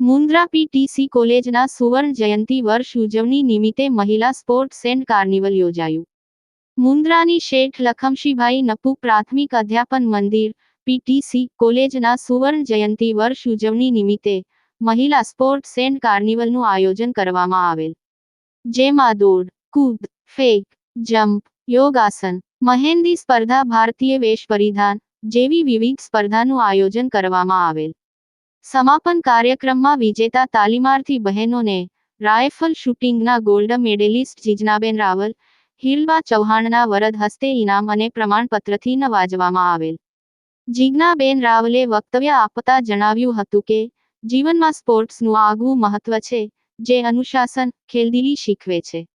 Mundra PTC કોલેજના સુવર્ણ જયંતિ વર્ષ ઉજવણી નિમિત્તે મહિલા સ્પોર્ટ્સ એન્ડ કાર્નિવલ યોજાયું. મુન્દ્રાની શેઠ લખમશીભાઈ નપુ પ્રાથમિક અધ્યાપન મંદિર પીટીસી કોલેજના સુવર્ણ જયંતિ વર્ષ ઉજવણી નિમિત્તે મહિલા સ્પોર્ટ્સ એન્ડ કાર્નિવલનું આયોજન કરવામાં આવેલ. જેમાં દોડ, કૂદ, ફેક જમ્પ યોગાસન, મહેંદી સ્પર્ધા ભારતીય વેશ પરિધાન જેવી વિવિધ સ્પર્ધાનું આયોજન કરવામાં આવેલ. સમાપન કાર્યક્રમમાં વિજેતા તાલીમાર્થી બહેનોને રાયફલ શૂટિંગના ગોલ્ડ મેડેલિસ્ટ જીજનાબેન રાવલ હિલબા ચૌહાણના વરદ હસ્તે ઇનામ અને પ્રમાણપત્રથી નવાજવામાં આવેલ. જીજ્ઞાબેન રાવલે વક્તવ્ય આપતા જણાવ્યું હતું કે, જીવનમાં સ્પોર્ટ્સનું આગવું મહત્વ છે, જે અનુશાસન, ખેલદીલી શીખવે છે.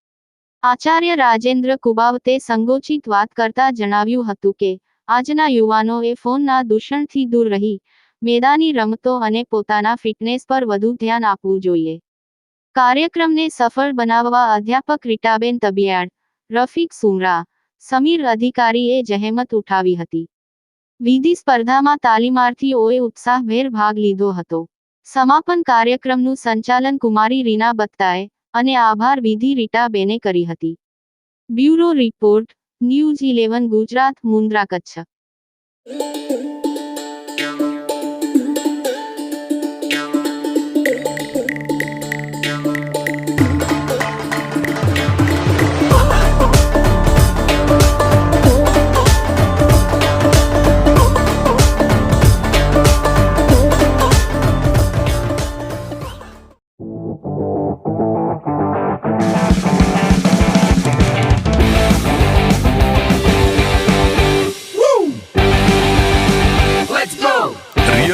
આચાર્ય રાજેન્દ્ર કુબાવતે સંગોચિત વાત કરતા જણાવ્યું હતું કે, આજના યુવાનોએ ફોનના દૂષણથી દૂર રહી, મેદાની રમતો અને પોતાના ફિટનેસ પર વધુ ધ્યાન આપવું જોઈએ. કાર્યક્રમને સફળ બનાવવા અધ્યાપક રીટાબેન તબિયાડ રફીક સુમરા, સમીર અધિકારીએ જહેમત ઉઠાવી હતી. વિધિ સ્પર્ધામાં તાલીમાર્થીઓએ ઉત્સાહભેર ભાગ લીધો હતો. સમાપન કાર્યક્રમનું સંચાલન કુમારી રીના બત્તાએ અને આભાર વિધિ રીટાબેને કરી હતી. Bureau report news eleven Gujarat Mundra Kutch.